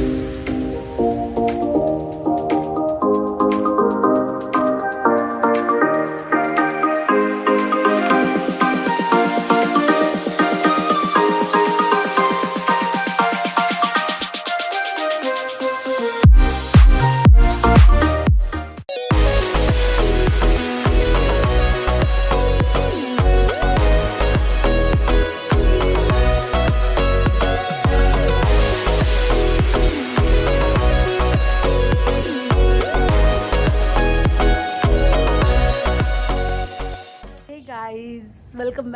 Hey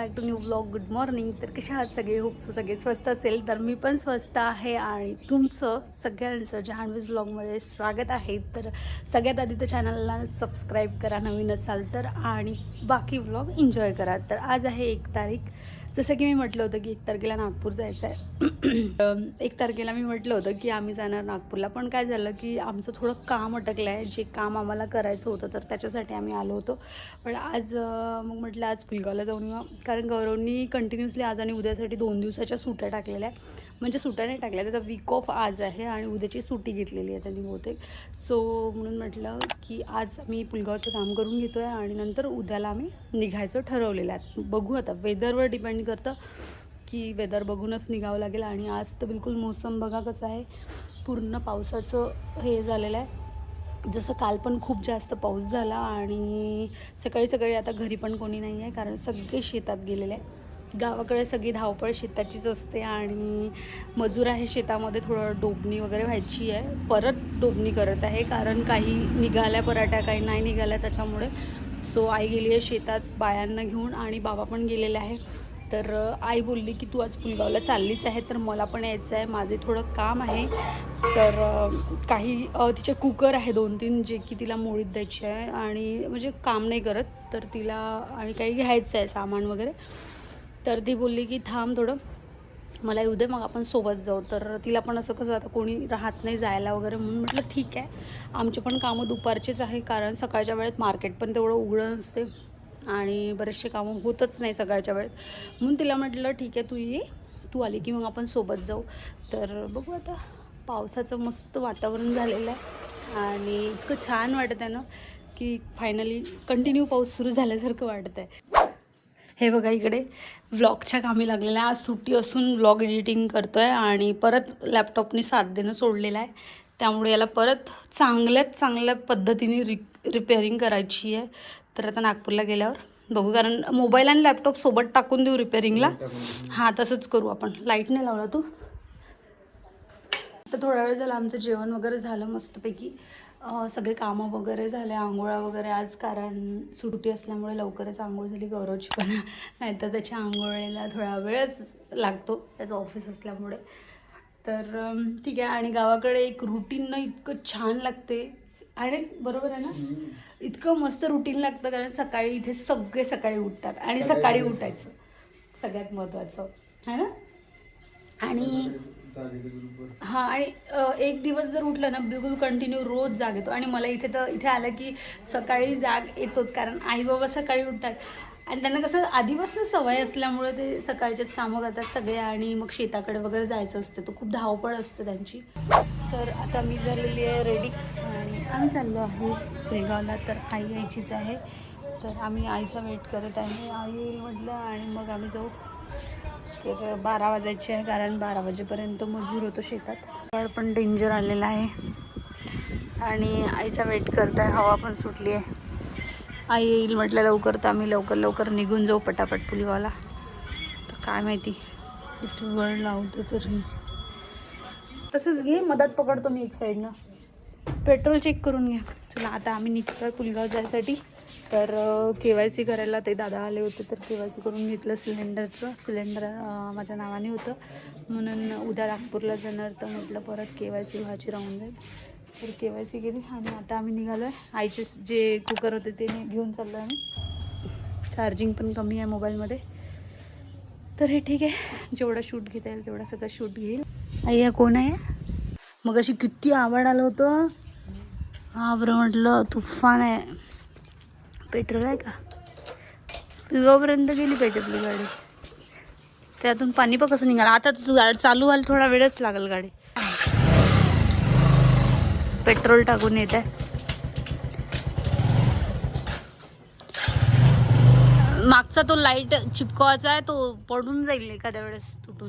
back to new blog good morning तर कशा आहात सगळे? होप सगळे स्वस्त असेल. तर मी पण स्वस्त आहे आणि तुमचं सगळ्यांचं जहानवीज ब्लॉगमध्ये स्वागत आहे. तर सगळ्यात आधी तर चॅनलला सबस्क्राईब करा नवीन असाल तर. आणि बाकी ब्लॉग एन्जॉय करा. तर आज आहे एक तारीख. जसं की मी म्हटलं होतं की एक तारखेला नागपूर जायचं आहे. एक तारखेला मी म्हटलं होतं की आम्ही जाणार नागपूरला. पण काय झालं की आमचं थोडं काम अटकलं आहे. जे काम आम्हाला करायचं होतं तर त्याच्यासाठी आम्ही आलो होतो. पण आज मग म्हटलं आज फुलगावला जाऊन येऊ. कारण गौरवनी कंटिन्युअसली आज आणि उद्यासाठी दोन दिवसाच्या सुट्या टाकलेल्या आहे म्हणजे सुट्या नाही टाकल्या. त्याचा वीक ऑफ आज आहे आणि उद्याची सुट्टी घेतलेली आहे त्यांनी बहुतेक. सो म्हणून म्हटलं की आज मी पुलगावचं काम करून घेतो आहे आणि नंतर उद्याला आम्ही निघायचं ठरवलेलं आहे. बघू आता. वेदरवर डिपेंड करतं की वेदर बघूनच निघावं लागेल. आणि आज तर बिलकुल मोसम बघा कसं आहे. पूर्ण पावसाचं हे झालेलं आहे. जसं काल पण खूप जास्त पाऊस झाला आणि सकाळी सकाळी आता घरी पण कोणी नाही आहे कारण सगळे शेतात गेलेले आहे. गावाकडे सगळी धावपळ शेताचीच असते आणि मजूर आहे शेतामध्ये थोडं डोबणी वगैरे व्हायची आहे. परत डोबणी करत आहे कारण काही निघाल्या पराठ्या काही नाही निघाल्या त्याच्यामुळे. सो आई गेली आहे शेतात बायांना घेऊन आणि बाबा पण गेलेले आहे. तर आई बोलली की तू आज पुलगावला चाललीच आहे तर मला पण यायचं आहे. माझे थोडं काम आहे. तर काही तिचे कुकर आहे दोन तीन जे की तिला मोडीत द्यायचे आहे. आणि म्हणजे काम नाही करत तर तिला आणि काही घ्यायचं आहे सामान वगैरे. तर ती बोलली की थांब थोडं. मला येऊ दे मग आपण सोबत जाऊ. तर तिला पण असं कसं आता कोणी राहत नाही जायला वगैरे म्हणून म्हटलं ठीक आहे. आमचे पण कामं दुपारचेच आहे कारण सकाळच्या वेळेत मार्केट पण तेवढं उघडं नसते आणि बरेचसे कामं होतच नाही सकाळच्या वेळेत. म्हणून तिला म्हटलं ठीक आहे तू ये. तू आली की मग आपण सोबत जाऊ. तर बघू आता पावसाचं मस्त वातावरण झालेलं आहे आणि इतकं छान वाटत आहे ना की फायनली कंटिन्यू पाऊस सुरू झाल्यासारखं वाटत आहे हे बघा इकडे. व्लॉगच्या कामी लागलेलं आहे आज सुट्टी असून व्लॉग एडिटिंग करतो आहे आणि परत लॅपटॉपने साथ देणं सोडलेलं आहे. त्यामुळे याला परत चांगल्यात चांगल्या पद्धतीने रि रिपेअरिंग करायची आहे. तर आता नागपूरला गेल्यावर बघू कारण मोबाईल आणि लॅपटॉप सोबत टाकून देऊ रिपेअरिंगला हां तसंच करू आपण. लाइट नाही लावला तू? तर थोडा वेळ झाला आमचं जेवण वगैरे झालं मस्तपैकी. सगळे कामं वगैरे झाले आंघोळा वगैरे आज कारण सुट्टी असल्यामुळे लवकरच आंघोळ झाली गौरवची पण. नाहीतर त्याच्या आंघोळीला थोडा वेळच लागतो त्याचं ऑफिस असल्यामुळे. तर ठीक आहे. आणि गावाकडे एक रुटीन इतकं छान लागते. आणि बरोबर आहे ना? इतकं मस्त रुटीन लागतं कारण सकाळी इथे सगळे सकाळी उठतात आणि सकाळी उठायचं. सगळ्यात महत्त्वाचं आहे ना? आणि हां आणि एक दिवस जर उठलं ना बिलकुल कंटिन्यू रोज जाग येतो. आणि मला इथे तर इथे आलं की सकाळी जाग येतोच कारण आई बाबा सकाळी उठतात. आणि त्यांना कसं आधीपासून सवय असल्यामुळे ते सकाळचेच कामं करतात सगळे आणि मग शेताकडे वगैरे जायचं असतं. तर खूप धावपळ असते त्यांची. तर आता मी झालेली आहे रेडी आणि आम्ही चाललो आहे बेळगावला तर आई यायचीच आहे. तर आम्ही आईचा वेट करत आहे. आई येईल म्हटलं आणि मग आम्ही जाऊ. तर बारा वाजायचे आहे कारण बारा वाजेपर्यंत मजूर होतो शेतात. सकाळ पण डेंजर आलेला आहे. आणि आईचा वेट करत आहे हवा पण सुटली आहे. आई येईल म्हटलं लवकर तर आम्ही लवकर लवकर निघून जाऊ पटापट पुलीवाला. तर काय माहिती. किती वळ लावतो तरी. तसंच घे मदत पकडतो मी एक साईडनं पेट्रोल चेक करून घ्या. चला आता आम्ही निघतोय पुलगाव जायसाठी. तर के वाय सी करायला ते दादा आले होते तर के वाय सी करून घेतलं सिलेंडरचं. सिलेंडर माझ्या नावाने होतं. म्हणून उद्या नागपूरला जाणार तर म्हटलं परत के वाय सी व्हायची राहून जाईल तर के वाय सी केली आणि आता आम्ही निघालो आहे आईचे जे कुकर होते ते घेऊन चाललो आम्ही. चार्जिंग पण कमी आहे मोबाईलमध्ये तर हे ठीक आहे. जेवढा शूट घेता येईल तेवढा सगळं शूट घेईल. आई हा कोण आहे? मग अशी किती आवड आलं होतं. हा बरं म्हटलं तुफान आहे. पेट्रोल आहे का? पिगावपर्यंत गेली पाहिजे आपली गाडी. त्यातून पाणी पण कसं निघालं? आता गाडी चालू व्हायला थोडा वेळच लागेल गाडी. पेट्रोल टाकून येत आहे. मागचा तो लाइट चिपकवायचा आहे तो पडून जाईल एखाद्या वेळेस तुटून.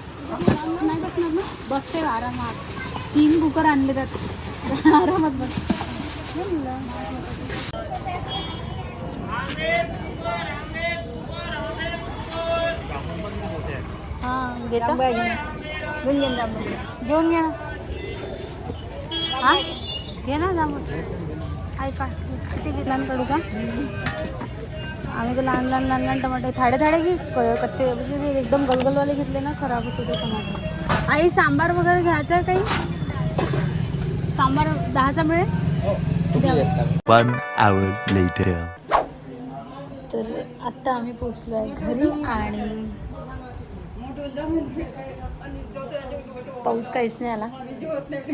नाही बसणार ना बसते आरामात. तीन कुकर आणले त्यात. आरामात बस. हा घेता. घेऊन घे ना घेऊन घे ना. हा? घे ना जांभूळ. आहे किती घेतला कडू का? आम्ही तर लहान लहान लहान लहान टमाटे थाडे थाडे घे क- कच्चे. म्हणजे ते एकदम गलगलवाले घेतले ना खराबच होते टमाटे. आई सांबार वगैरे घ्यायचं आहे काही? सांबार दहाचा मिळेल? One hour later. तर आत्ता आम्ही पोचलो आहे घरी आणि पाऊस काहीच नाही आला.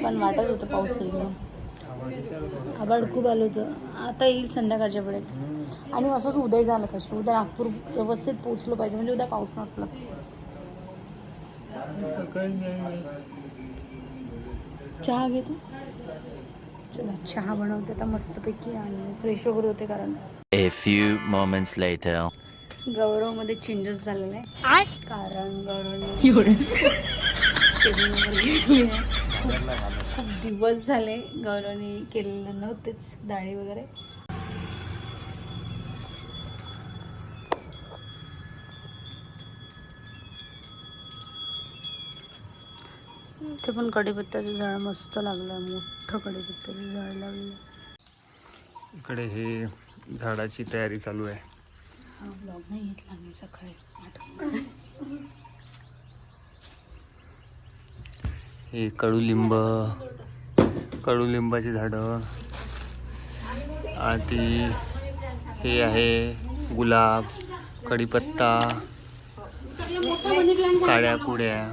पण वाटत होतं पाऊस येईल आभाळ खूप आलं होतं. आता येईल संध्याकाळच्या वेळेत. आणि असंच उद्या झालं पाहिजे. उद्या नागपूर व्यवस्थित पोचलो पाहिजे. म्हणजे उद्या पाऊस नसला चहा घेतो. चला चहा बनवते आता मस्तपैकी आणि फ्रेश वगैरे होते कारण. A few moments later. गौरवमध्ये चेंजेस झालेला आहे. कारण गौरवने खूप दिवस झाले गौरवने केलेलं नव्हतेच दाढी वगैरे. इथे पण कढीपत्त्याचं झाड मस्त लागलं मोठं कढीपत्त्याचं झाड लागलं इकडे हे झाडाची तयारी चालू आहे. हा ब्लॉग नाही घेतला मी सकाळी. आठ हे कडुलिंब. कडुलिंबाची झाडं. आणि हे आहे गुलाब कढीपत्ता काळ्या कुड्या.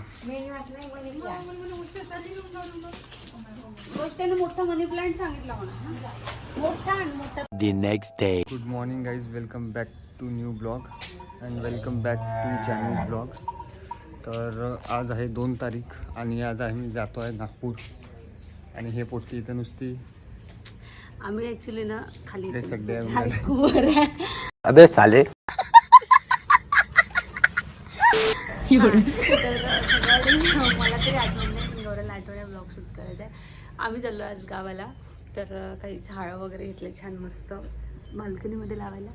गोष्टीने मोठा मनी प्लांट सांगितला म्हणा मोठा आणि मोठा. The next day. Good morning guys welcome back to new blog and welcome back to Chinese blog तर आज आहे दोन तारीख आणि आज आम्ही जातो आहे नागपूर. आणि हे पोट्टी इथं नुसती आम्ही ऍक्च्युली ना खाली ते खाली वर आहे. अबे साले. तर मला तरी आठवण नाही मी गौराला आठवण्या ब्लॉग शूट करायचा आहे. आम्ही चाललो आज गावाला तर काही झाडं वगैरे घेतले छान मस्त. बाल्कनीमध्ये लावायला.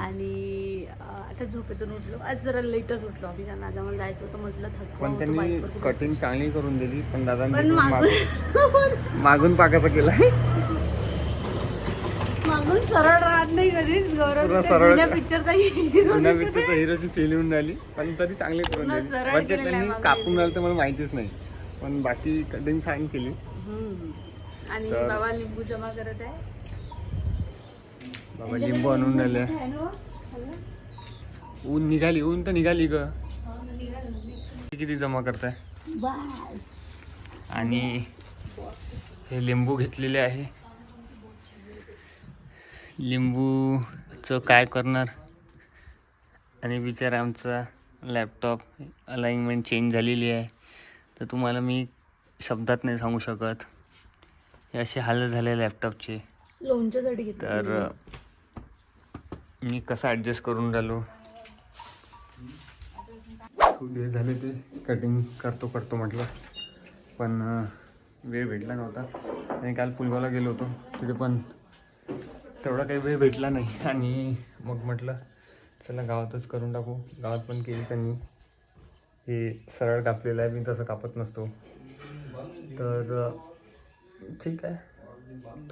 आणि आता झोपेतून उठलो. आज जरा लेटच उठलो आम्ही. कारण आज आम्हाला जायचं होतं म्हटलं पण त्यांनी. कटिंग चांगली करून दिली पण तिकडून मागून मागून पाकाचा केला. मागून सरळ राहत नाही कधीच गौरव सरळ- जुन्या पिक्चरचा हिरो पुन्हा दिसत पिक्चरचा आहे. हिरोची फील येऊन राहिली पण तरी चांगली करून पूर्ण दिली. सरळ पण ते केलेलं आहे त्यांनी मागून कापून राहिलं तर मला माहितीच नाही. पण बाकी कटिंग छान केली. हम्म. आणि बाबा लिंबू जमा करत आहे. बाबा लिंबू आणून राहिले? ऊन निघाली ऊन तर निघाली ग. किती जमा करताय? आणि हे लिंबू घेतलेले आहे. लिंबूचं काय करणार? आणि बिचारा आमचा लॅपटॉप अलाइनमेंट चेंज झालेली आहे. तर तुम्हाला मी शब्दात नाही सांगू शकत. हे असे हाल झाले लॅपटॉपचे तर मी कसं ॲडजस्ट करून राहिलो? खूप दिवस झाले ते कटिंग करतो करतो म्हटलं. पण वेळ भेटला नव्हता. आणि काल पुलगावला गेलो होतो. तिथे पण तेवढा काही वेळ भेटला नाही. आणि मग म्हटलं चला गावातच करून टाकू. गावात पण केली त्यांनी. हे सरळ कापलेलं आहे. मी तसं कापत नसतो. तर ठीक आहे.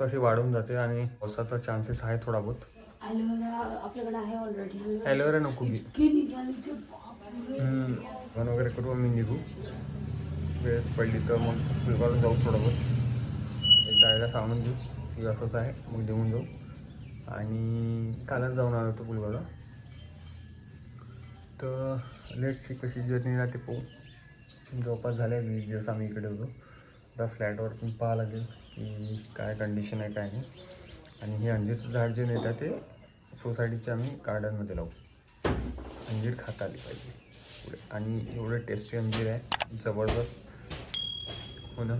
तसे वाढून जाते आणि पावसाचा चान्सेस आहे थोडा बहुत. ॲलोवेरा आपल्याकडे आहे ऑलरेडी ॲलोवेरा नको घे इतके निघाले ते बापरे. मन वगैरे करू आम्ही निघू. वेळेस पडली तर मग फुलगावला जाऊ थोडं बहुत. आईला सांगून देऊ की असंच आहे मग देऊन जाऊ. आणि कालच जाऊन आलो होतो फुलगावला तर लेटची कशी जर्नी राहते पाहू. जवळपास झाले वीस दिवस आम्ही इकडे होतो. आता फ्लॅटवर पण पाहा लागेल की काय कंडिशन आहे काय नाही. आणि हे अंजीरचं झाड जे नेतात ते सोसायटीच्या आम्ही गार्डनमध्ये लावू. अंजीर खाता आली पाहिजे. पुढे आणि एवढं टेस्टी अंजीर आहे जबरदस्त. हो ना?